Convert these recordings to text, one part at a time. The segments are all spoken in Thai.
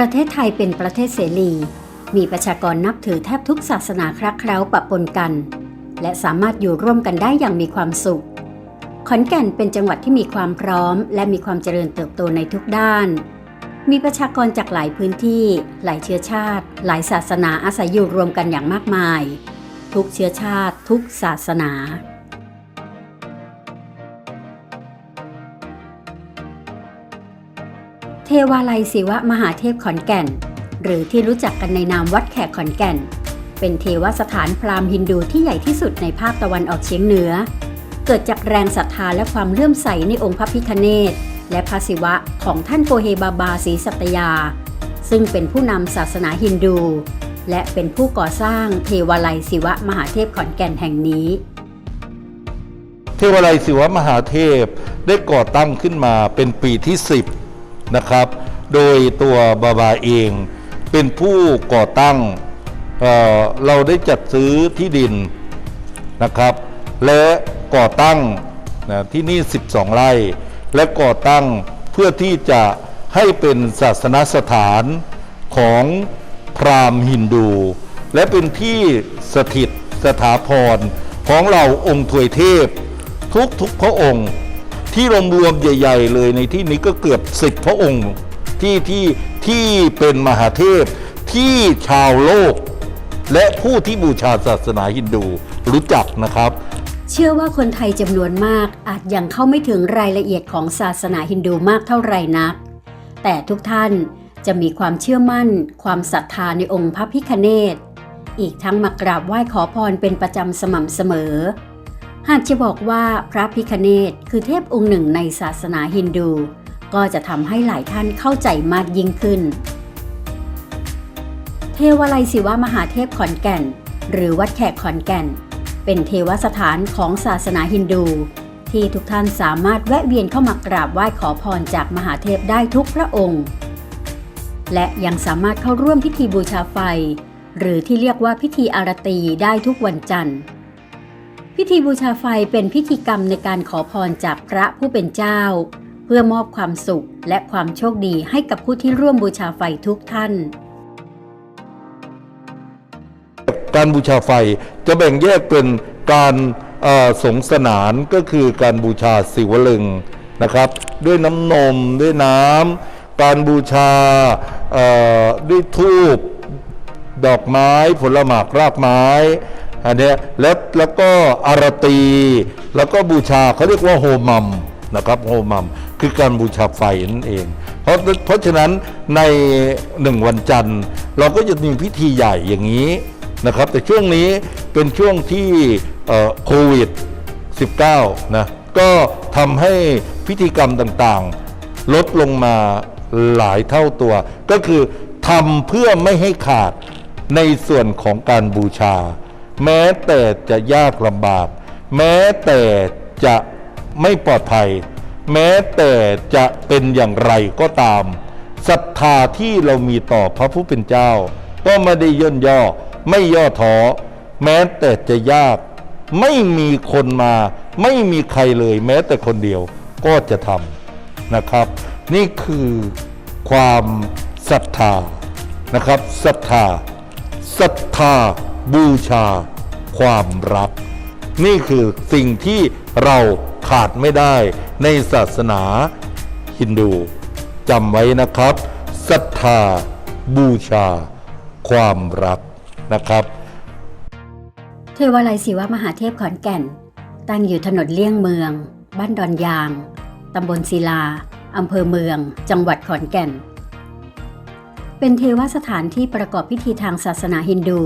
ประเทศไทยเป็นประเทศเสรี มีประชากรนับถือแทบทุกศาสนาคลักเคล้าปะปนกัน และสามารถอยู่ร่วมกันได้อย่างมีความสุข ขอนแก่นเป็นจังหวัดที่มีความพร้อม และมีความเจริญเติบโตในทุกด้าน มีประชากรจากหลายพื้นที่ หลายเชื้อชาติ หลายศาสนาอาศัยอยู่รวมกันอย่างมากมาย ทุกเชื้อชาติ ทุกศาสนา เทวาลัยศิวะมหาเทพขอนแก่น หรือที่รู้จักกันในนามวัดแขกขอนแก่น เป็นเทวสถานพราหมณ์ฮินดูที่ใหญ่ที่สุดในภาคตะวันออกเฉียงเหนือ เกิดจากแรงศรัทธาและความเลื่อมใสในองค์พระพิฆเนศและพระศิวะของท่านโกเฮบาบาศรีสัตยา ซึ่งเป็นผู้นำศาสนาฮินดู และเป็นผู้ก่อสร้างเทวาลัยศิวะมหาเทพขอนแก่นแห่งนี้ เทวาลัยศิวมหาเทพได้ก่อตั้งขึ้นมาเป็นปีที่ 10 นะครับ โดยตัวบาบาเองเป็นผู้ก่อตั้งเเราได้จัดซื้อที่ดินนะครับ และก่อตั้งนะที่นี่ 12 ไร่ และก่อตั้งเพื่อที่จะให้เป็นศาสนสถานของพราหมณ์ฮินดู และเป็นที่สถิตสถาพรของเราองค์ถวยเทพ ทุกทุกพระองค์ ที่รวมรวมๆใหญ่ ๆ เลยในที่นี้ก็เกือบสิบพระองค์ที่ที่ที่เป็นมหาเทพที่ชาวโลก และผู้ที่บูชาศาสนาฮินดูรู้จักนะครับ เชื่อว่าคนไทยจำนวนมากอาจยังเข้าไม่ถึงรายละเอียดของศาสนาฮินดูมากเท่าไหร่นัก แต่ทุกท่านจะมีความเชื่อมั่น ความศรัทธาในองค์พระพิคเนตอีกทั้งมากราบไหว้ขอพรเป็นประจำสม่ำเสมอ หากจะบอกว่าพระพิคเนตคือเทพองค์หนึ่งในศาสนาฮินดู ก็จะทำให้หลายท่านเข้าใจมากยิ่งขึ้น เทวาลัยศิวมหาเทพขอนแก่น หรือวัดแขกขอนแก่น เป็นเทวสถานของศาสนาฮินดู ที่ทุกท่านสามารถแวะเวียนเข้ามากราบไหว้ขอพรจากมหาเทพได้ทุกพระองค์ และยังสามารถเข้าร่วมพิธีบูชาไฟ หรือที่เรียกว่าพิธีอารตีได้ทุกวันจันทร์ พิธีบูชาไฟเป็นพิธีกรรมในการขอพรจากพระผู้เป็นเจ้า เพื่อมอบความสุขและความโชคดีให้กับผู้ที่ร่วมบูชาไฟทุกท่าน การบูชาไฟจะแบ่งแยกเป็นการสงสนานก็คือการบูชาศิวลึงนะครับ ด้วยน้ำนมด้วยน้ำการบูชาด้วยทูบดอกไม้ผลหมากรากไม้ อันเนี้ยแล้วแล้วก็อารตี แล้วก็บูชาเขาเรียกว่าโฮมัมนะครับโฮมัมคือการบูชาไฟนั่นเอง เพราะเพราะฉะนั้นในหนึ่งวันจันทร์ เราก็จะมีพิธีใหญ่อย่างนี้นะครับ แต่ช่วงนี้เป็นช่วงที่โควิด 19 นะก็ทำให้พิธีกรรมต่างๆ ลดลงมาหลายเท่าตัว ก็คือทำเพื่อไม่ให้ขาดในส่วนของการบูชา แม้แต่จะยากลำบาก แม้แต่จะไม่ปลอดภัย แม้แต่จะเป็นอย่างไรก็ตามศรัทธาที่เรามีต่อพระผู้เป็นเจ้า ก็ไม่ได้ย่นย่อไม่ย่อท้อแม้แต่จะยาก ไม่มีคนมา ไม่มีใครเลย แม้แต่คนเดียวก็จะทำนะครับ นี่คือความศรัทธานะครับศรัทธาศรัทธา บูชาความรัก นี่คือสิ่งที่เราขาดไม่ได้ในศาสนาฮินดูจำไว้นะครับศรัทธาบูชา ความรักนะครับ เทวาลัยศิวมหาเทพขอนแก่น ตั้งอยู่ถนนเลี่ยงเมือง บ้านดอนยาง ตำบลศิลา อำเภอเมือง จังหวัดขอนแก่น เป็นเทวสถานที่ประกอบพิธีทางศาสนาฮินดู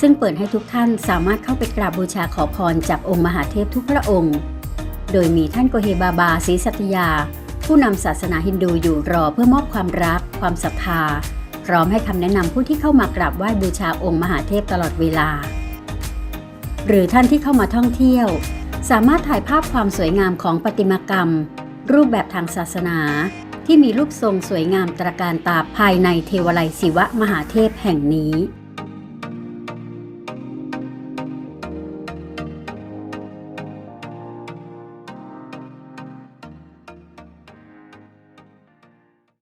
ซึ่งเปิดให้ทุกท่านสามารถเข้าไปกราบบูชาขอพรจากองค์มหาเทพทุกพระองค์ โดยมีท่านโกเฮบาบาศรีสัตยา ผู้นำศาสนาฮินดูอยู่รอเพื่อมอบความรัก ความศรัทธา พร้อมให้คำแนะนำผู้ที่เข้ามากราบไหว้บูชาองค์มหาเทพตลอดเวลา หรือท่านที่เข้ามาท่องเที่ยว สามารถถ่ายภาพความสวยงามของประติมากรรม รูปแบบทางศาสนาที่มีรูปทรงสวยงามตระการตาภายในเทวาลัยศิวะมหาเทพแห่งนี้